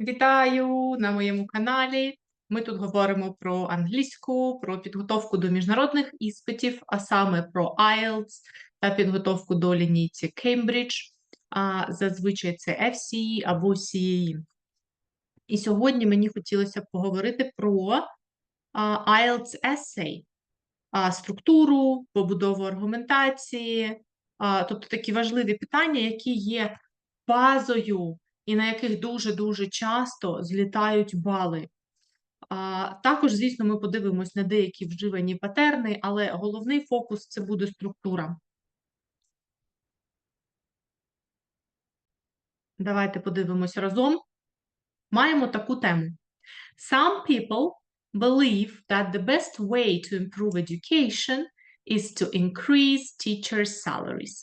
Вітаю на моєму каналі. Ми тут говоримо про англійську, про підготовку до міжнародних іспитів, а саме про IELTS та підготовку до лінійці Cambridge. А зазвичай це FCE або CAE. І сьогодні мені хотілося поговорити про IELTS Essay, структуру, побудову аргументації, тобто такі важливі питання, які є базою і на яких дуже-дуже часто злітають бали. А, Також, звісно, ми подивимось на деякі вживані патерни, але головний фокус це буде структура. Давайте подивимось разом. Маємо таку тему. Some people believe that the best way to improve education is to increase teachers' salaries.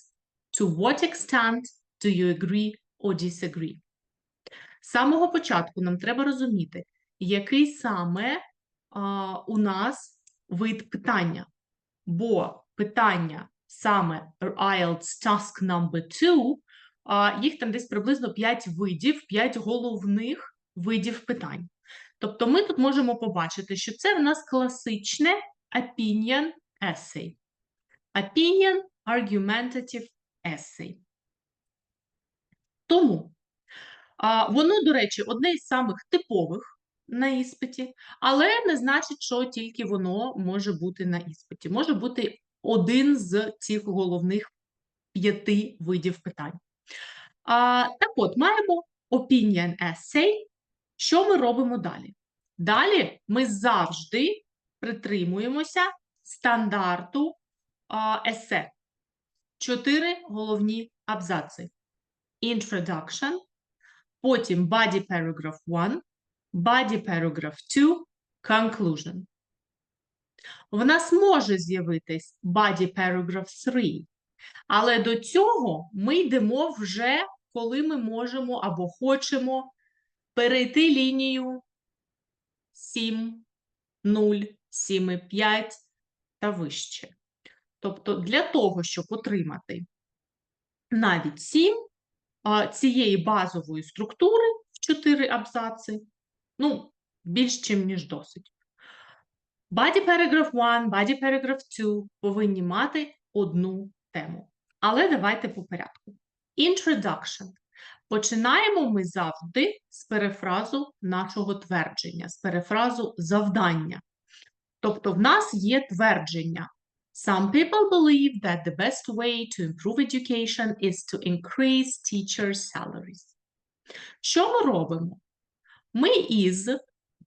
To what extent do you agree or disagree? З самого початку нам треба розуміти, який саме а, у нас вид питання. Бо питання саме IELTS Task Number 2, а, їх там десь приблизно 5 видів, 5 головних видів питань. Тобто ми тут можемо побачити, що це в нас класичне opinion essay. Opinion argumentative essay. Тому а, Воно, до речі, одне із самих типових на іспиті, але не значить, що тільки воно може бути на іспиті. Може бути один з цих головних п'яти видів питань. А, Так от, маємо opinion essay. Що ми робимо далі? Далі ми завжди притримуємося стандарту а, есе. Чотири головні абзаци. Introduction, потім body paragraph 1, body paragraph 2, conclusion. В нас може з'явитись body paragraph 3, але до цього ми йдемо вже, коли ми можемо або хочемо перейти лінію 7, 0, 7,5 та вище. Тобто для того, щоб отримати навіть 7, цієї базової структури в 4 абзаци, ну, більш чим ніж досить. Body paragraph 1, body paragraph 2 повинні мати одну тему. Але давайте по порядку. Introduction. Починаємо ми завжди з перефразу нашого твердження, з перефразу завдання. Тобто, в нас є твердження Some people believe that the best way to improve education is to increase teachers' salaries. Що ми робимо? Ми із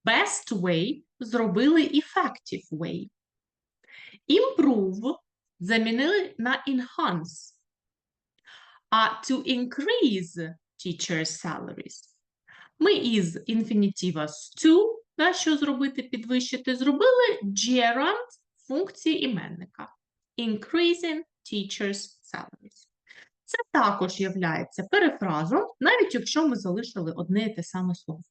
best way зробили effective way. Improve замінили на enhance. А to increase teachers' salaries. Ми із інфінітива to, да, що зробити, підвищити, зробили gerund функції іменника. Increasing teachers' salaries. Це також є перефразом, навіть якщо ми залишили одне і те саме слово.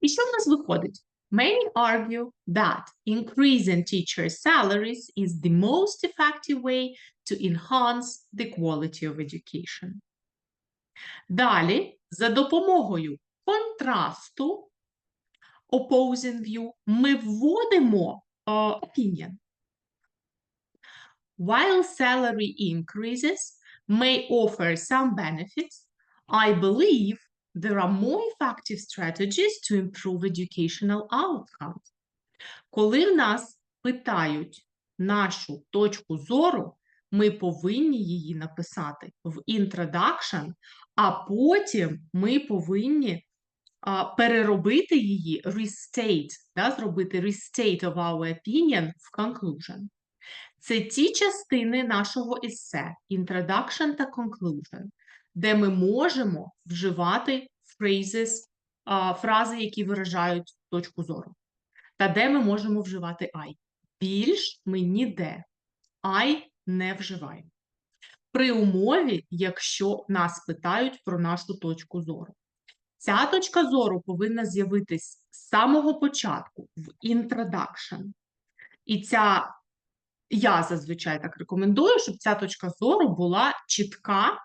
І що в нас виходить? Many argue that increasing teachers' salaries is the most effective way to enhance the quality of education. Далі, за допомогою контрасту, opposing view, ми вводимо uh, opinion. While salary increases may offer some benefits, I believe there are more effective strategies to improve educational outcomes. Коли в нас питають нашу точку зору, ми повинні її написати в introduction, а потім ми повинні а, переробити її, restate, да, зробити restate of our opinion в conclusion. Це ті частини нашого есе, introduction та conclusion, де ми можемо вживати phrases, а, фрази, які виражають точку зору, та де ми можемо вживати I. Більш ми ніде I не вживаємо. При умові, якщо нас питають про нашу точку зору. Ця точка зору повинна з'явитись з самого початку в introduction. І ця, я зазвичай так рекомендую, щоб ця точка зору була чітка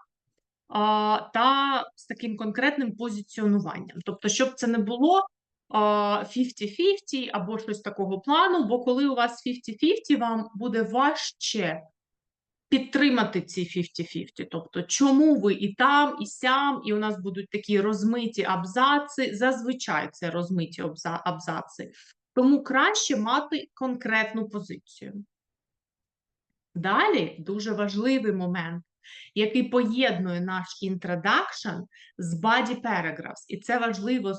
а, та з таким конкретним позиціонуванням. Тобто, щоб це не було а, 50-50 або щось такого плану, бо коли у вас 50-50, вам буде важче підтримати ці 50-50. Тобто, чому ви і там, і сям, і у нас будуть такі розмиті абзаци. Зазвичай це розмиті абзаци. Тому краще мати конкретну позицію. Далі дуже важливий момент, який поєднує наш introduction з body paragraphs. І це важливо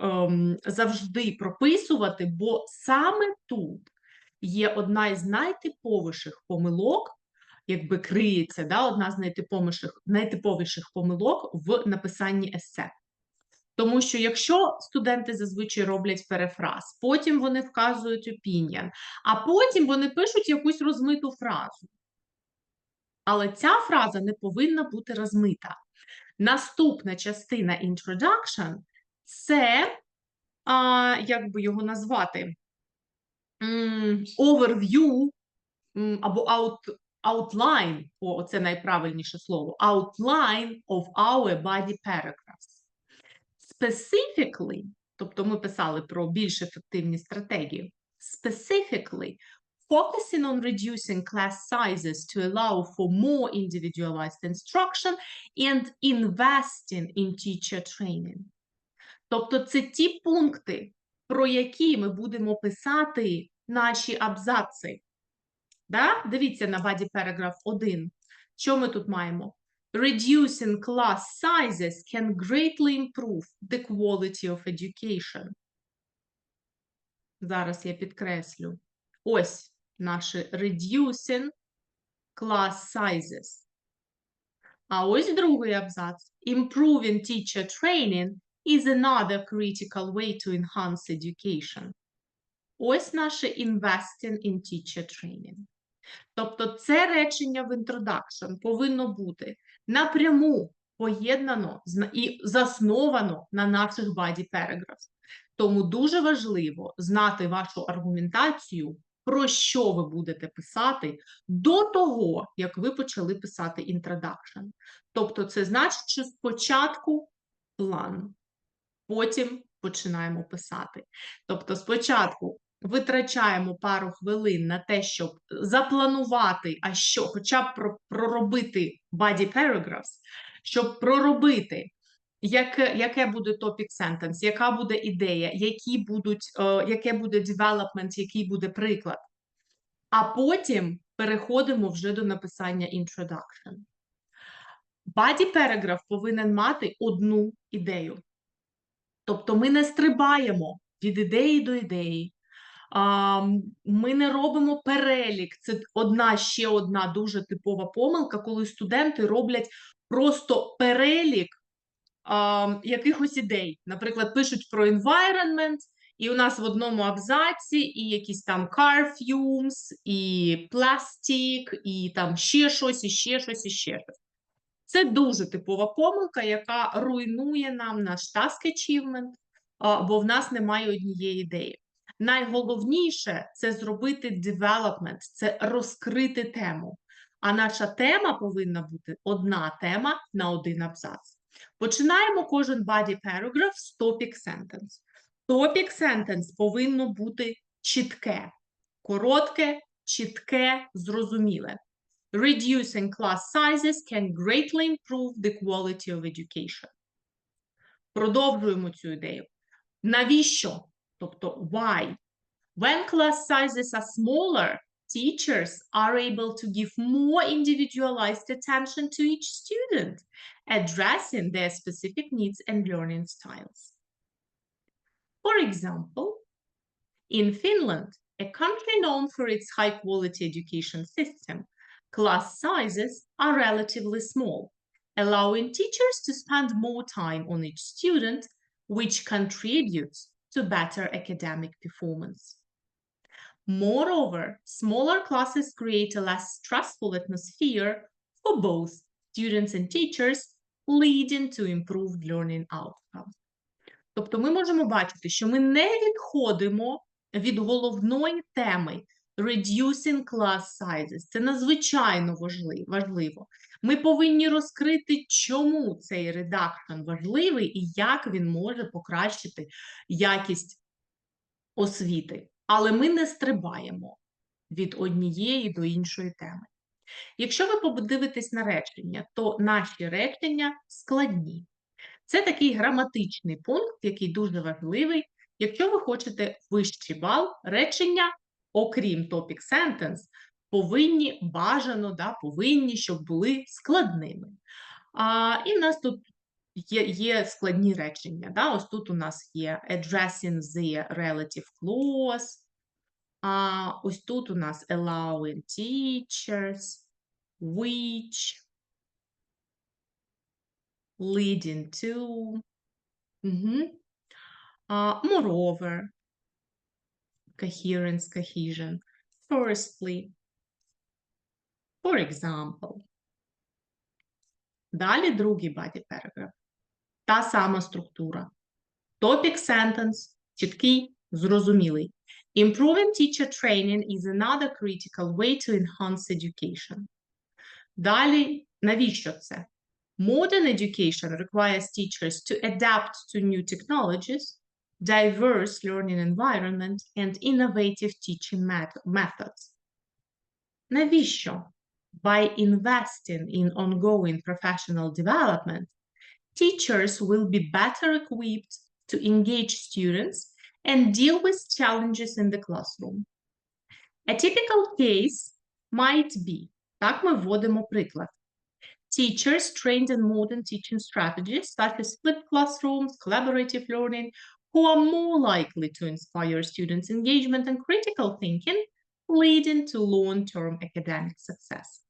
ем, завжди прописувати, бо саме тут є одна із найтиповіших помилок, якби криється, да, одна з найтиповіших, найтиповіших помилок в написанні есе. Тому що якщо студенти зазвичай роблять перефраз, потім вони вказують opinion, а потім вони пишуть якусь розмиту фразу. Але ця фраза не повинна бути розмита. Наступна частина introduction – це, а, як би його назвати, overview або outline, о, це найправильніше слово, outline of our body paragraphs. Specifically, тобто ми писали про більш ефективні стратегії, specifically focusing on reducing class sizes to allow for more individualized instruction and investing in teacher training. Тобто це ті пункти, про які ми будемо писати наші абзаци. Да? Дивіться на body paragraph 1. Що ми тут маємо? Reducing class sizes can greatly improve the quality of education. Зараз я підкреслю. Ось наші reducing class sizes. А ось другий абзац. Improving teacher training is another critical way to enhance education. Ось наше investing in teacher training. Тобто це речення в introduction повинно бути напряму поєднано і засновано на наших body paragraphs. Тому дуже важливо знати вашу аргументацію, про що ви будете писати до того, як ви почали писати introduction. Тобто це значить, що спочатку план, потім починаємо писати. Тобто спочатку витрачаємо пару хвилин на те, щоб запланувати, а що, хоча б проробити body paragraphs, щоб проробити, яке, яке буде topic sentence, яка буде ідея, які будуть, е, яке буде development, який буде приклад. А потім переходимо вже до написання introduction. Body paragraph повинен мати одну ідею. Тобто ми не стрибаємо від ідеї до ідеї. Ми не робимо перелік. Це одна ще одна дуже типова помилка, коли студенти роблять просто перелік якихось ідей. Наприклад, пишуть про environment, і у нас в одному абзаці і якісь там car fumes, і пластик, і там ще щось, і ще щось, і ще щось. Це дуже типова помилка, яка руйнує нам наш task achievement, бо в нас немає однієї ідеї. Найголовніше це зробити development, це розкрити тему. А наша тема повинна бути одна тема на один абзац. Починаємо кожен body paragraph з topic sentence. Topic sentence повинно бути чітке, коротке, чітке, зрозуміле. Reducing class sizes can greatly improve the quality of education. Продовжуємо цю ідею. Навіщо? Тобто, why? When class sizes are smaller, teachers are able to give more individualized attention to each student, addressing their specific needs and learning styles. For example, in Finland, a country known for its high quality education system, class sizes are relatively small, allowing teachers to spend more time on each student, which contributes to better academic performance. Moreover, smaller classes create a less stressful atmosphere for both students and teachers, leading to improved learning outcomes. Тобто ми можемо бачити, що ми не відходимо від головної теми reducing class sizes. Це надзвичайно важли- важливо. Ми повинні розкрити, чому цей редакшн важливий і як він може покращити якість освіти. Але ми не стрибаємо від однієї до іншої теми. Якщо ви подивитесь на речення, то наші речення складні. Це такий граматичний пункт, який дуже важливий. Якщо ви хочете вищий бал, речення, окрім topic sentence, повинні бажано, да, повинні, щоб були складними. А, І в нас тут є, є складні речення. Да? Ось тут у нас є addressing the relative clause, а ось тут у нас allowing teachers, which, leading to, Мгм. А, moreover, coherence, cohesion, firstly, for example. Далі другий body paragraph. Та сама структура. Topic sentence чіткий, зрозумілий. Improving teacher training is another critical way to enhance education. Далі, навіщо це? Modern education requires teachers to adapt to new technologies, diverse learning environment, and innovative teaching met- methods. Навіщо? By investing in ongoing professional development, teachers will be better equipped to engage students and deal with challenges in the classroom. A typical case might be, так ми вводимо приклад. Teachers trained in modern teaching strategies such as flipped classrooms, collaborative learning, who are more likely to inspire students' engagement and critical thinking, leading to long-term academic success.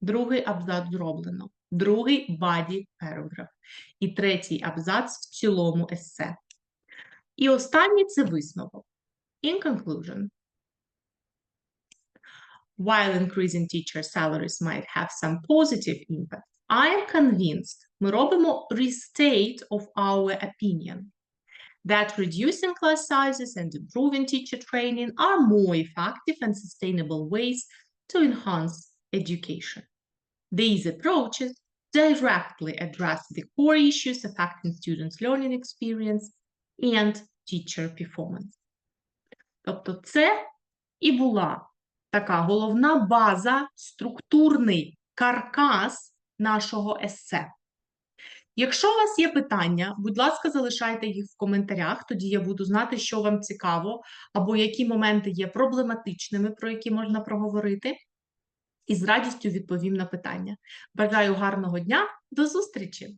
Другий абзац зроблено. Другий body paragraph. І третій абзац в цілому есе. І останній це висновок. In conclusion, while increasing teacher salaries might have some positive impact, I am convinced ми робимо restate of our opinion that reducing class sizes and improving teacher training are more effective and sustainable ways to enhance education. These approaches directly address the core issues affecting students' learning experience and teacher performance. Тобто це і була така головна база, структурний каркас нашого есе. Якщо у вас є питання, будь ласка, залишайте їх в коментарях, тоді я буду знати, що вам цікаво, або які моменти є проблематичними, про які можна проговорити, і з радістю відповім на питання. Бажаю гарного дня, до зустрічі!